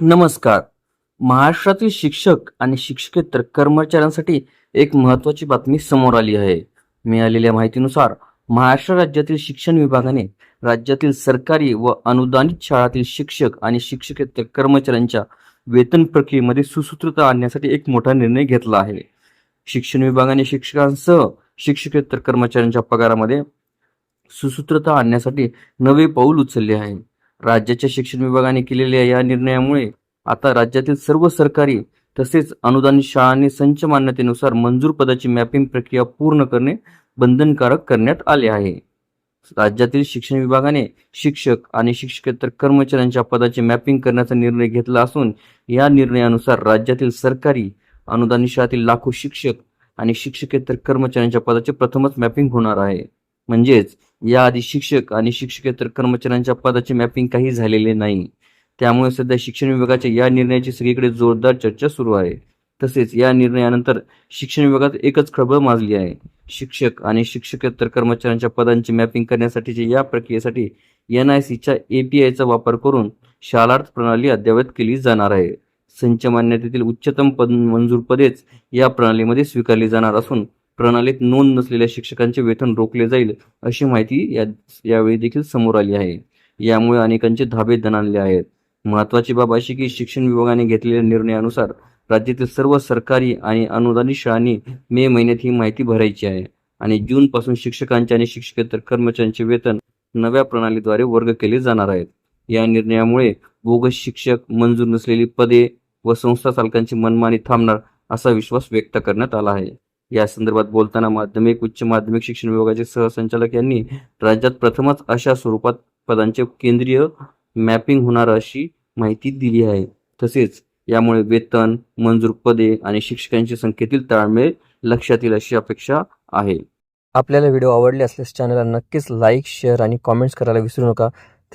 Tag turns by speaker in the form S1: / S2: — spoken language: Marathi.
S1: नमस्कार. महाराष्ट्रातील शिक्षक आणि शिक्षकेतर कर्मचाऱ्यांसाठी एक महत्त्वाची बातमी समोर आली आहे. मिळालेल्या माहितीनुसार महाराष्ट्र राज्यातील शिक्षण विभागाने राज्यातील सरकारी व अनुदानित शाळातील शिक्षक आणि शिक्षकेतर कर्मचाऱ्यांच्या वेतन प्रक्रियेमध्ये सुसूत्रता आणण्यासाठी एक मोठा निर्णय घेतला आहे. शिक्षण विभागाने शिक्षकांसह शिक्षकेतर कर्मचाऱ्यांच्या पगारामध्ये सुसूत्रता आणण्यासाठी नवे पाऊल उचलले आहे. राज्याच्या शिक्षण विभागाने केलेल्या या निर्णयामुळे आता राज्यातील सर्व सरकारी तसेच अनुदानित शाळांनी संच मान्यतेनुसार मंजूर पदाची मॅपिंग प्रक्रिया पूर्ण करणे बंधनकारक करण्यात आले आहे. राज्यातील शिक्षण विभागाने शिक्षक आणि शिक्षकेतर कर्मचाऱ्यांच्या पदाचे मॅपिंग करण्याचा निर्णय घेतला असून या निर्णयानुसार राज्यातील सरकारी अनुदानित शाळेतील लाखो शिक्षक आणि शिक्षकेतर कर्मचाऱ्यांच्या पदाचे प्रथमच मॅपिंग होणार आहे. म्हणजेच याआधी शिक्षक आणि शिक्षकेतर कर्मचाऱ्यांच्या पदाचे मॅपिंग काही झालेले नाही. त्यामुळे सध्या शिक्षण विभागाच्या या निर्णयाची सगळीकडे जोरदार चर्चा सुरू आहे. तसेच या निर्णयानंतर शिक्षण विभागात एकच खळबळ माजली आहे. शिक्षक आणि शिक्षकेतर कर्मचाऱ्यांच्या पदांची मॅपिंग करण्यासाठीचे या प्रक्रियेसाठी एन आय सीच्या एपीआयचा वापर करून शालार्थ प्रणाली अद्ययावत केली जाणार आहे. संच मान्यतेतील उच्चतम पद मंजूर पदेच या प्रणालीमध्ये स्वीकारली जाणार असून प्रणालीत नोंद नसलेल्या शिक्षकांचे वेतन रोखले जाईल अशी माहिती या यावेळी देखील समोर आली आहे. यामुळे अनेकांचे धाबे दणाणले आहेत. महत्त्वाची बाब अशी की शिक्षण विभागाने घेतलेल्या निर्णयानुसार राज्यातील सर्व सरकारी आणि अनुदानित शाळांनी मे महिन्यात ही माहिती भरायची आहे आणि जून पासून शिक्षकांचे आणि शिक्षकेतर कर्मचाऱ्यांचे वेतन नव्या प्रणालीद्वारे वर्ग केले जाणार आहेत. या निर्णयामुळे बोगस शिक्षक मंजूर नसलेली पदे व संस्था चालकांची मनमानी थांबणार असा विश्वास व्यक्त करण्यात आला आहे. या संदर्भात बोलताना माध्यमिक उच्च माध्यमिक शिक्षण विभागाचे सहसंचालक यांनी राज्यात प्रथमच अशा स्वरूपात पदांचे केंद्रीय मॅपिंग होणार अशी माहिती दिली आहे. तसेच यामुळे वेतन मंजूर पदे आणि शिक्षकांच्या संख्येतील ताळमेळ लक्षात येईल अशी अपेक्षा आहे.
S2: आपल्याला व्हिडिओ आवडले असल्यास चॅनलला नक्कीच लाईक शेअर आणि कॉमेंट्स करायला विसरू नका.